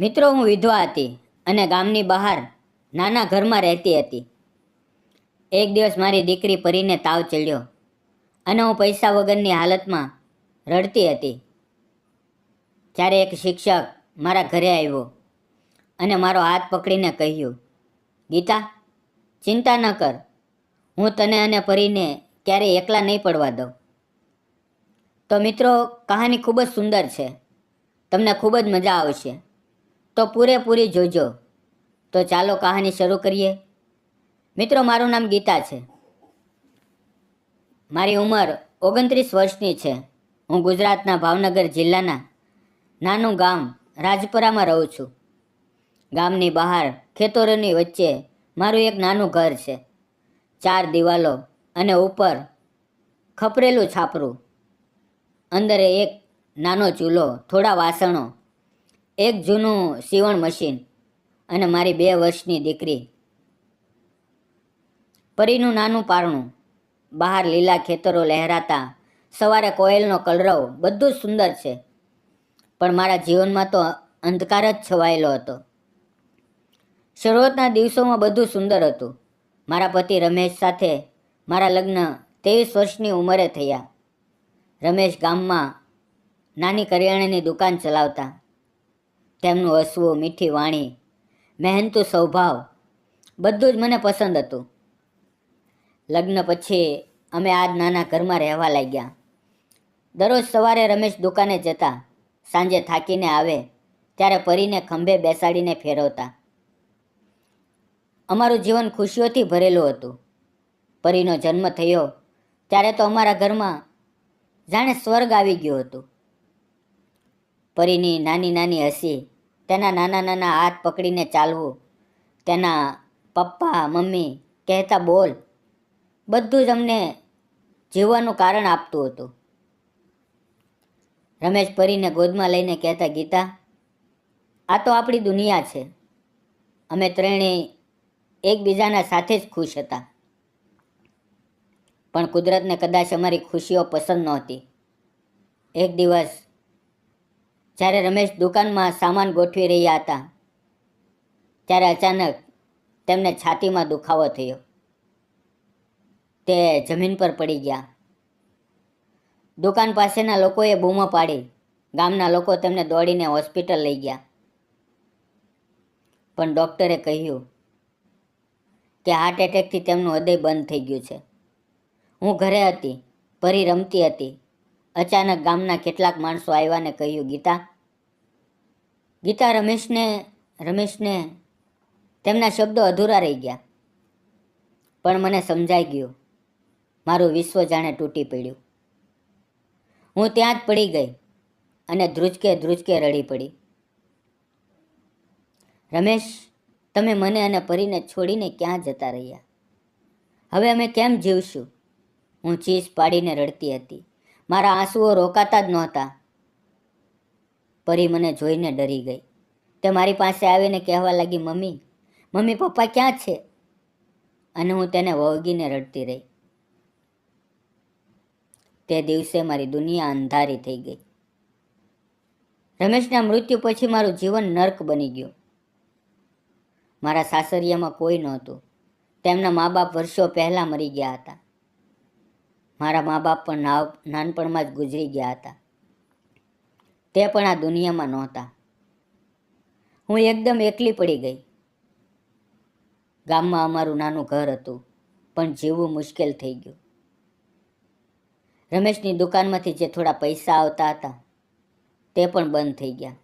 મિત્રો, હું વિધવા હતી અને ગામની બહાર નાના ઘરમાં રહેતી હતી. એક દિવસ મારી દીકરી પરીને તાવ ચડ્યો અને હું પૈસા વગરની હાલતમાં રડતી હતી. ત્યારે એક શિક્ષક મારા ઘરે આવ્યો અને મારો હાથ પકડીને કહ્યું, ગીતા, ચિંતા ન કર. હું તને અને પરીને ક્યારેય એકલા નહીં પડવા દઉં. તો મિત્રો, કહાની ખૂબ જ સુંદર છે. તમને ખૂબ જ મજા આવશે. તો પૂરેપૂરી જોજો. તો ચાલો કહાની શરૂ કરીએ. મિત્રો, મારું નામ ગીતા છે. મારી ઉંમર ઓગણત્રીસ વર્ષની છે. હું ગુજરાતના ભાવનગર જિલ્લાના નાનું ગામ રાજપરામાં રહું છું. ગામની બહાર ખેતરોની વચ્ચે મારું એક નાનું ઘર છે. ચાર દિવાલો અને ઉપર ખપરેલું છાપરું. અંદર એક નાનો ચૂલો, થોડા વાસણો એક જૂનું સીવણ મશીન અને મારી બે વર્ષની દીકરી. પરીનું નાનું પારણું. બહાર લીલા ખેતરો લહેરાતા. સવારે કોયલનો કલરવ. બધું જ સુંદર છે. પણ મારા જીવનમાં તો અંધકાર જ છવાયેલો હતો. શરૂઆતના દિવસોમાં બધું સુંદર હતું. મારા પતિ રમેશ સાથે મારા લગ્ન ત્રેવીસ વર્ષની ઉંમરે થયા. રમેશ ગામમાં નાની કરિયાણાની દુકાન ચલાવતા. તેમનું હસવું મીઠી વાણી, મહેનતુ સ્વભાવ, બધું જ મને પસંદ હતું. લગ્ન પછી અમે આ નાના ઘરમાં રહેવા લાગ્યા. દરરોજ સવારે રમેશ દુકાને જતા, સાંજે થાકીને આવે, ત્યારે પરીને ખંભે બેસાડીને ફેરવતા. અમારું જીવન ખુશીઓથી ભરેલું હતું. પરીનો જન્મ થયો, ત્યારે તો અમારા ઘરમાં જાણે સ્વર્ગ આવી ગયું હતું. પરીની નાની નાની હસી, તેના નાના નાના હાથ પકડીને ચાલવું, તેના પપ્પા, મમ્મી કહેતા બોલ, બધું જ અમને જીવવાનું કારણ આપતું હતું. રમેશ પરીને ગોદમાં લઈને કહેતા, ગીતા, આ તો આપણી દુનિયા છે. અમે ત્રણેય એકબીજાના સાથે જ ખુશ હતા. પણ કુદરતને કદાચ અમારી ખુશીઓ પસંદ નહોતી. એક દિવસ જ્યારે રમેશ દુકાનમાં સામાન ગોઠવી રહ્યા હતા, ત્યારે અચાનક તેમને છાતીમાં દુખાવો થયો. તે જમીન પર પડી ગયા. દુકાન પાસેના લોકોએ બૂમો પાડી. ગામના લોકો તેમને દોડીને હોસ્પિટલ લઈ ગયા. પણ ડૉક્ટરે કહ્યું કે હાર્ટ એટેકથી તેમનું હૃદય બંધ થઈ ગયું છે. હું ઘરે હતી, ભરી રમતી હતી. અચાનક ગામના કેટલાક માણસો આવ્યા ને કહ્યું, ગીતા ગીતા રમેશને રમેશને તેમના શબ્દો અધૂરા રહી ગયા. પણ મને સમજાઈ ગયું. મારું વિશ્વ જાણે તૂટી પડ્યું. હું ત્યાં જ પડી ગઈ અને ધ્રુજકે ધ્રુજકે રડી પડી. રમેશ, તમે મને અને પરીને છોડીને ક્યાં જતા રહ્યા? હવે અમે કેમ જીવશું? હું ચીસ પાડીને રડતી હતી. મારા આંસુઓ રોકાતા જ નહોતા. પરી મને જોઈને ડરી ગઈ. તે મારી પાસે આવીને કહેવા લાગી, મમ્મી મમ્મી પપ્પા ક્યાં છે? અને હું તેને વળગીને રડતી રહી. તે દિવસે મારી દુનિયા અંધારી થઈ ગઈ. રમેશના મૃત્યુ પછી મારું જીવન નર્ક બની ગયું. મારા સાસરિયામાં કોઈ નહોતું. તેમના મા બાપ વર્ષો પહેલાં મરી ગયા હતા. મારા મા બાપ પણ નાવ, નાનપણમાં જ ગુજરી ગયા હતા. તે પણ આ દુનિયામાં નહોતા. હું એકદમ એકલી પડી ગઈ. ગામમાં અમારું નાનું ઘર હતું, પણ જીવવું મુશ્કેલ થઈ ગયું. રમેશની દુકાનમાંથી જે થોડા પૈસા આવતા હતા, તે પણ બંધ થઈ ગયા.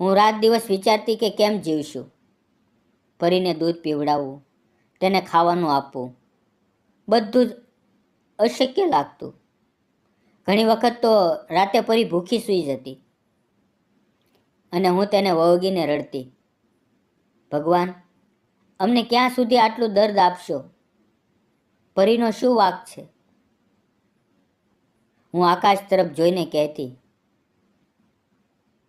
હું રાત દિવસ વિચારતી કે કેમ જીવશું? ભરીને દૂધ પીવડાવવું તેને ખાવાનું આપવું, બધું જ અશક્ય લાગતું. ઘણી વખત તો રાતે પરી ભૂખી સૂઈ જતી અને હું તેને વળગીને રડતી, ભગવાન, અમને ક્યાં સુધી આટલું દર્દ આપશો? પરીનો શું વાક છે? હું આકાશ તરફ જોઈને કહેતી,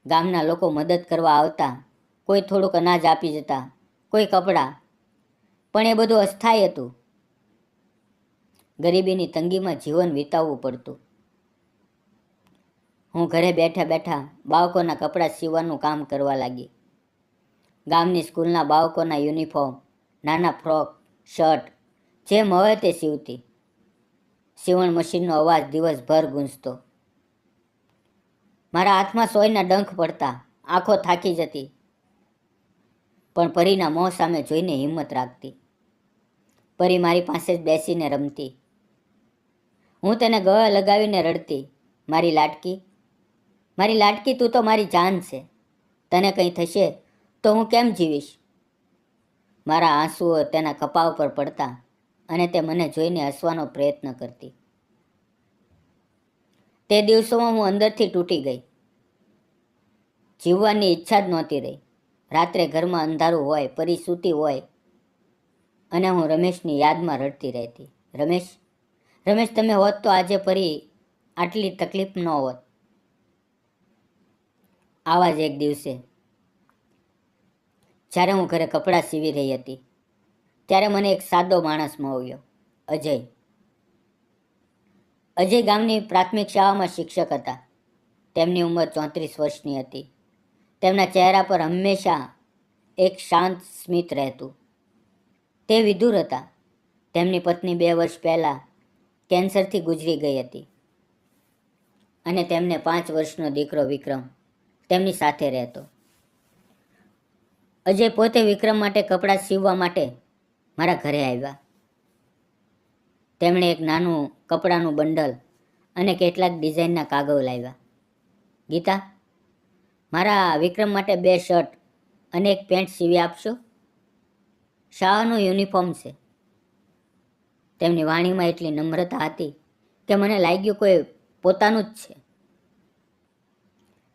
ગામના લોકો મદદ કરવા આવતા, કોઈ થોડુંક અનાજ આપી જતા, કોઈ કપડાં, પણ એ બધું અસ્થાયી હતું. ગરીબીની તંગીમાં જીવન વિતાવવું પડતું. હું ઘરે બેઠા બેઠા બાળકોના કપડાં સીવવાનું કામ કરવા લાગી. ગામની સ્કૂલના બાળકોના યુનિફોર્મ, નાના ફ્રોક, શર્ટ, જેમ હવે તે સીવતી. સીવણ મશીનનો અવાજ દિવસભર ગૂંજતો. મારા હાથમાં સોયના ડંખ પડતા, આંખો થાકી જતી. પણ પરીના મોં સામે જોઈને હિંમત રાખતી. પરી મારી પાસે જ બેસીને રમતી. હું તેને ગળે લગાવીને રડતી. મારી લાટકી મારી લાટકી તું તો મારી જાન છે. તને કંઈ થશે તો હું કેમ જીવીશ? મારા આંસુઓ તેના કપાવ પર પડતા અને તે મને જોઈને હસવાનો પ્રયત્ન કરતી. તે દિવસોમાં હું અંદરથી તૂટી ગઈ. જીવવાની ઈચ્છા જ નહોતી રહી. રાત્રે ઘરમાં અંધારું હોય, પરી સૂતી હોય, અને હું રમેશની યાદમાં રડતી રહેતી. રમેશ રમેશ, તમે હોત તો આજે પરી આટલી તકલીફ ન હોત. આવા જ એક દિવસે. જ્યારે હું ઘરે કપડાં સીવી રહી હતી, ત્યારે મને એક સાદો માણસ મળ્યો, અજય. અજય ગામની પ્રાથમિક શાળામાં શિક્ષક હતા. તેમની ઉંમર ચોત્રીસ વર્ષની હતી. તેમના ચહેરા પર હંમેશા એક શાંત સ્મિત રહેતું. તે વિદુર હતા. તેમની પત્ની બે વર્ષ પહેલાં કેન્સરથી ગુજરી ગઈ હતી અને તેમને પાંચ વર્ષનો દીકરો વિક્રમ તેમની સાથે રહેતો. અજય પોતે વિક્રમ માટે કપડાં સીવવા માટે મારા ઘરે આવ્યા. તેમણે એક નાનું કપડાનું બંડલ અને કેટલાક ડિઝાઇનના કાગળ લાવ્યા. ગીતા, મારા વિક્રમ માટે બે શર્ટ અને એક પેન્ટ સીવી આપશો? શાળાનો યુનિફોર્મ છે. તેમની વાણીમાં એટલી નમ્રતા હતી કે મને લાગ્યું કોઈ પોતાનું જ છે.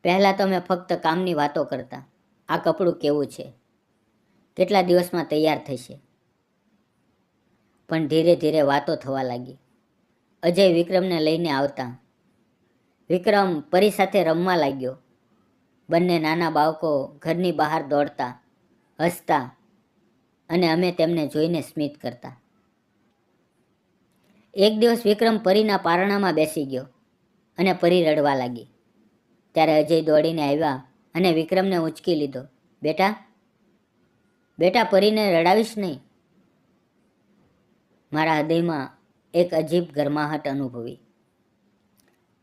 પહેલાં તો મેં ફક્ત કામની વાતો કરતા. આ કપડું કેવું છે? કેટલા દિવસમાં તૈયાર થશે? પણ ધીરે ધીરે વાતો થવા લાગી. અજય વિક્રમને લઈને આવતા. વિક્રમ પરી સાથે રમવા લાગ્યો. બંને નાના બાળકો ઘરની બહાર દોડતા, હસતા અને અમે તેમને જોઈને સ્મિત કરતા. એક દિવસ વિક્રમ પરીના પારણામાં બેસી ગયો અને પરી રડવા લાગી. ત્યારે અજય દોડીને આવ્યા અને વિક્રમને ઉંચકી લીધો. બેટા બેટા પરીને રડાવીશ નહીં. મારા હૃદયમાં એક અજીબ ગરમાહટ અનુભવી.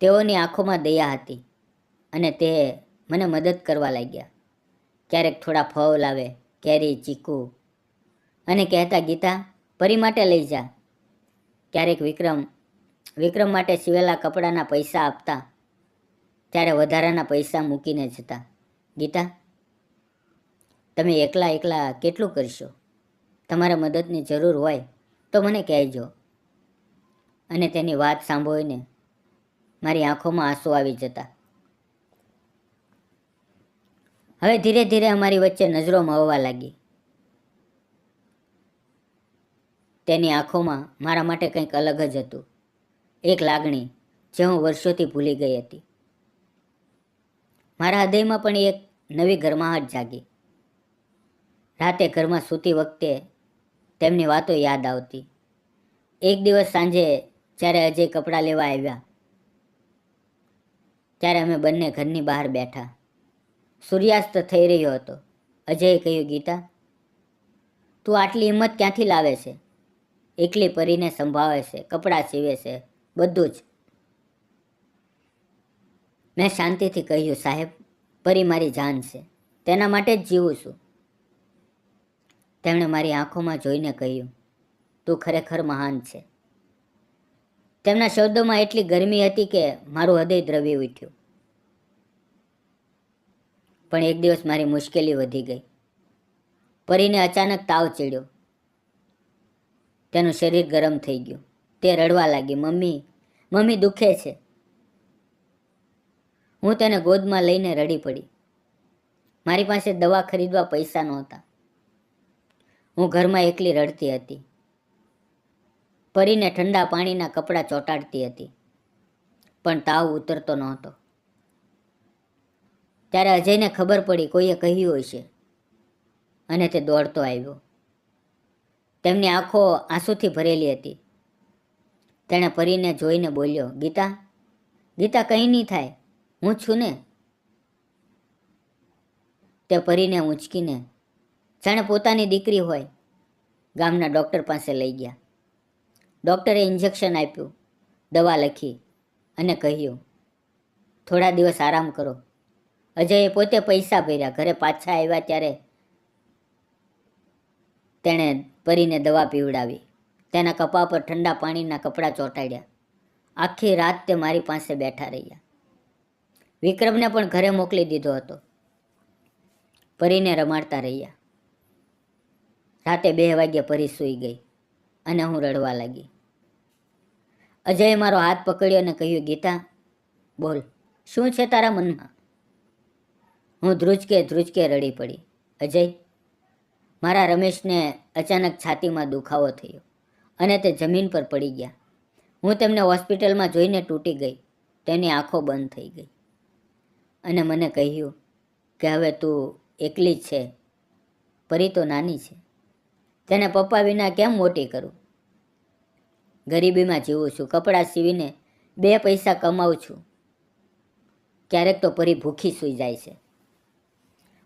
તેઓની આંખોમાં દયા હતી અને તે મને મદદ કરવા લાગ્યા. ક્યારેક થોડા ફળ લાવે કેરી ચીકુ. અને કહેતા, ગીતા, પરી માટે લઈ જા. ક્યારેક વિક્રમ વિક્રમ માટે સિવેલા કપડાના પૈસા આપતા ત્યારે વધારાના પૈસા મૂકીને જતા. ગીતા, તમે એકલા એકલા કેટલું કરશો? તમારે મદદની જરૂર હોય તો મને કહેજો. અને તેની વાત સાંભળીને મારી આંખોમાં આંસુ આવી જતા. હવે ધીરે ધીરે અમારી વચ્ચે નજરો મળવા લાગી. તેની આંખોમાં મારા માટે કંઈક અલગ જ હતું. એક લાગણી જે હું વર્ષોથી ભૂલી ગઈ હતી. મારા હૃદયમાં પણ એક નવી ગરમાહટ જાગી. રાતે ઘરમાં સૂતી વખતે તેમની વાતો યાદ આવતી. એક દિવસ સાંજે જ્યારે અજય કપડાં લેવા આવ્યા, ત્યારે અમે બંને ઘરની બહાર બેઠા. સૂર્યાસ્ત થઈ રહ્યો હતો. અજયે કહ્યું, ગીતા, તું આટલી હિંમત ક્યાંથી લાવે છે? એકલી પરીને સંભાળે છે, કપડાં સીવે છે, બધું જ. મેં શાંતિથી કહ્યું, સાહેબ પરી મારી જાન છે. તેના માટે જ જીવું છું. તેમણે મારી આંખોમાં જોઈને કહ્યું, તું ખરેખર મહાન છે. તેમના શબ્દોમાં એટલી ગરમી હતી કે મારું હૃદય દ્રવી ઉઠ્યું. પણ એક દિવસ મારી મુશ્કેલી વધી ગઈ. પરીને અચાનક તાવ ચડ્યો. તેનું શરીર ગરમ થઈ ગયું. તે રડવા લાગી, મમ્મી મમ્મી દુખે છે. હું તેને ગોદમાં લઈને રડી પડી. મારી પાસે દવા ખરીદવા પૈસા નહોતા. હું ઘરમાં એકલી રડતી હતી. પરીને ઠંડા પાણીના કપડાં ચોંટાડતી હતી, પણ તાવ ઉતરતો નહોતો. ત્યારે અજયને ખબર પડી કોઈએ કહ્યું હશે અને તે દોડતો આવ્યો. તેમની આંખો આંસુથી ભરેલી હતી. તેણે પરીને જોઈને બોલ્યો, ગીતા ગીતા કંઈ નહીં થાય. હું છું ને તે પરીને ઊંચકીને, જાણે પોતાની દીકરી હોય. ગામના ડૉક્ટર પાસે લઈ ગયા. ડૉક્ટરે ઇન્જેક્શન આપ્યું, દવા લખી અને કહ્યું, થોડા દિવસ આરામ કરો. અજયે પોતે પૈસા ભર્યા. ઘરે પાછા આવ્યા ત્યારે તેણે પરીને દવા પીવડાવી. તેના કપા પર ઠંડા પાણીના કપડાં ચોંટાડ્યા. આખી રાત તે મારી પાસે બેઠા રહ્યા. વિક્રમને પણ ઘરે મોકલી દીધો હતો. પરીને રમાડતા રહ્યા. રાતે બે વાગ્યે પરી સૂઈ ગઈ અને હું રડવા લાગી. અજયે મારો હાથ પકડ્યો અને કહ્યું, ગીતા, બોલ, શું છે તારા મનમાં? હું ધ્રુજકે ધ્રુજકે રડી પડી. અજય, મારા રમેશને અચાનક છાતીમાં દુખાવો થયો અને તે જમીન પર પડી ગયા. હું તેમને હોસ્પિટલમાં જોઈને તૂટી ગઈ. તેની આંખો બંધ થઈ ગઈ. અને મને કહ્યું કે હવે તું એકલી જ છે પરી તો નાની છે. તેને પપ્પા વિના કેમ મોટી કરું? ગરીબીમાં જીવું છું, કપડાં સીવીને બે પૈસા કમાઉં છું. ક્યારેક તો પરી ભૂખી સૂઈ જાય છે.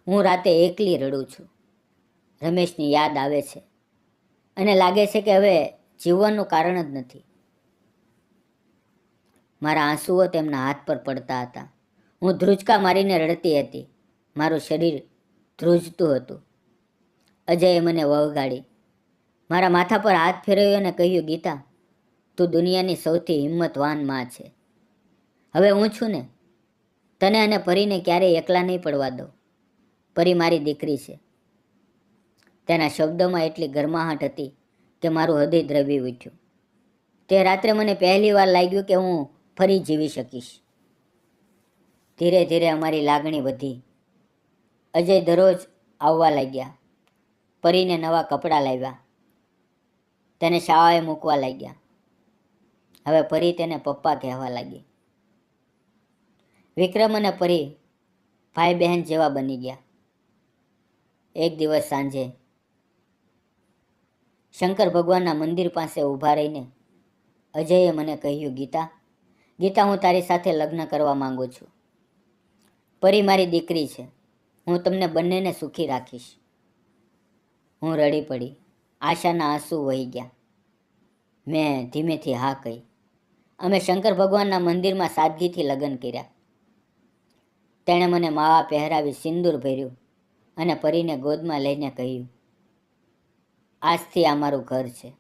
હું રાતે એકલી રડું છું. રમેશની યાદ આવે છે. અને લાગે છે કે હવે જીવવાનું કારણ જ નથી. મારા આંસુઓ તેમના હાથ પર પડતા હતા. હું ધ્રુજકા મારીને રડતી હતી. મારું શરીર ધ્રુજતું હતું. અજયે મને વહગાડી. મારા માથા પર હાથ ફેરવ્યો અને કહ્યું, ગીતા, તું દુનિયાની સૌથી હિંમતવાનમાં છે. હવે હું છું ને? તને અને પરીને ક્યારેય એકલા નહીં પડવા દો પરી મારી દીકરી છે. તેના શબ્દોમાં એટલી ગરમાહટ હતી કે મારું હૃદય દ્રવી ઉઠ્યું. તે રાત્રે મને પહેલી વાર લાગ્યું કે હું ફરી જીવી શકીશ. ધીરે ધીરે અમારી લાગણી વધી. અજય દરરોજ આવવા લાગ્યા. પરીને નવા કપડાં લાવ્યા. તેને શાળાએ મૂકવા લાગ્યા. હવે પરી તેને પપ્પા કહેવા લાગી. વિક્રમ અને પરી ભાઈ બહેન જેવા બની ગયા. એક દિવસ સાંજે શંકર ભગવાનના મંદિર પાસે ઊભા રહીને અજયે મને કહ્યું, ગીતા ગીતા, હું તારી સાથે લગ્ન કરવા માંગુ છું. પરી મારી દીકરી છે. હું તમને બંનેને સુખી રાખીશ. હું રડી પડી. આશાના આંસુ વહી ગયા. મેં ધીમેથી હા કહી. અમે શંકર ભગવાનના મંદિરમાં સાદગીથી લગ્ન કર્યા. તેણે મને માવા પહેરાવી સિંદૂર ભર્યું અને પરીને ગોદમાં લઈને કહ્યું, આજથી આ મારું ઘર છે.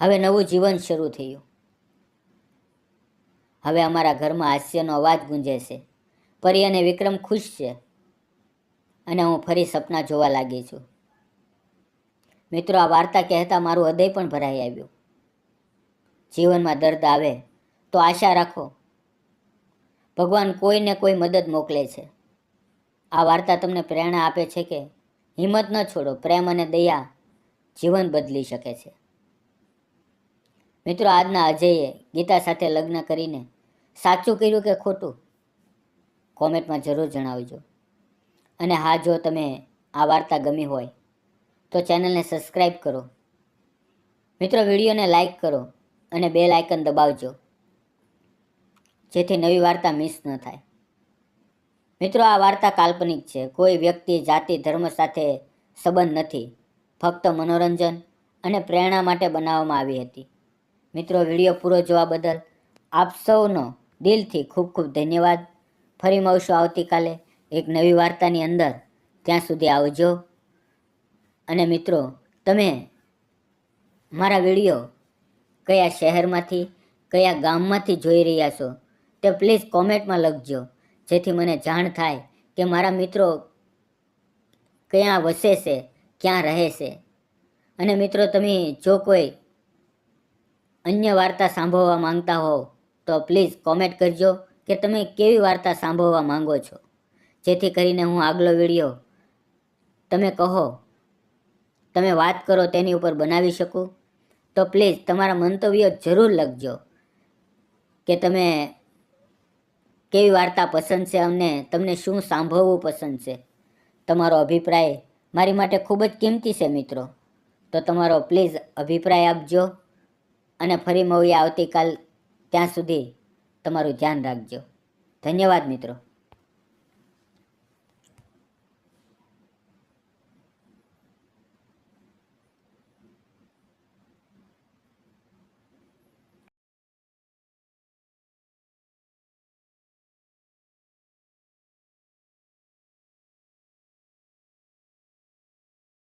હવે નવું જીવન શરૂ થયું. હવે અમારા ઘરમાં હાસ્યનો અવાજ ગુંજે છે. પરી અને વિક્રમ ખુશ છે અને હું ફરી સપના જોવા લાગી છું. મિત્રો, આ વાર્તા કહેતા મારું હૃદય પણ ભરાઈ આવ્યું. જીવનમાં દર્દ આવે તો આશા રાખો. ભગવાન કોઈને કોઈ મદદ મોકલે છે. આ વાર્તા તમને પ્રેરણા આપે છે કે હિંમત ન છોડો, પ્રેમ અને દયા જીવન બદલી શકે છે. મિત્રો, આજના અજયે ગીતા સાથે લગ્ન કરીને સાચું કર્યું કે ખોટું? કોમેન્ટમાં જરૂર જણાવજો. અને હા, જો તમે આ વાર્તા ગમી હોય, તો ચેનલને સબસ્ક્રાઈબ કરો. મિત્રો, વિડીયોને લાઇક કરો અને બે લાઇકન દબાવજો, જેથી નવી વાર્તા મિસ ન થાય. મિત્રો, આ વાર્તા કાલ્પનિક છે. કોઈ વ્યક્તિ, જાતિ, ધર્મ સાથે સંબંધ નથી. ફક્ત મનોરંજન અને પ્રેરણા માટે બનાવવામાં આવી હતી. મિત્રો, વીડિયો પૂરો જોવા બદલ આપ સૌનો દિલથી ખૂબ ખૂબ ધન્યવાદ. ફરી મળશું આવતીકાલે એક નવી વાર્તાની અંદર. ત્યાં સુધી આવજો. અને મિત્રો, તમે મારા વીડિયો કયા શહેરમાંથી, કયા ગામમાંથી જોઈ રહ્યા છો, તે પ્લીઝ કોમેન્ટમાં લખજો. જેથી મને જાણ થાય કે મારા મિત્રો ક્યાં વસે છે, ક્યાં રહે છે. અને મિત્રો, તમે જો કોઈ અન્ય વાર્તા સાંભળવા માંગતા હો, તો પ્લીઝ કોમેન્ટ કરજો. કે તમે કેવી વાર્તા સાંભળવા માંગો છો? જેથી કરીને હું આગલો વીડિયો તમે કહો, તમે વાત કરો તેની ઉપર બનાવી શકું? તો પ્લીઝ તમારા મંતવ્યો જરૂર લખજો કે તમે કેવી વાર્તા પસંદ છે અમને તમને શું સાંભળવું પસંદ છે. તમારો અભિપ્રાય મારી માટે ખૂબ જ કિંમતી છે મિત્રો. તો તમારો પ્લીઝ અભિપ્રાય આપજો અને ફરી મળીએ આવતીકાલ ત્યાં સુધી તમારું ધ્યાન રાખજો. ધન્યવાદ મિત્રો.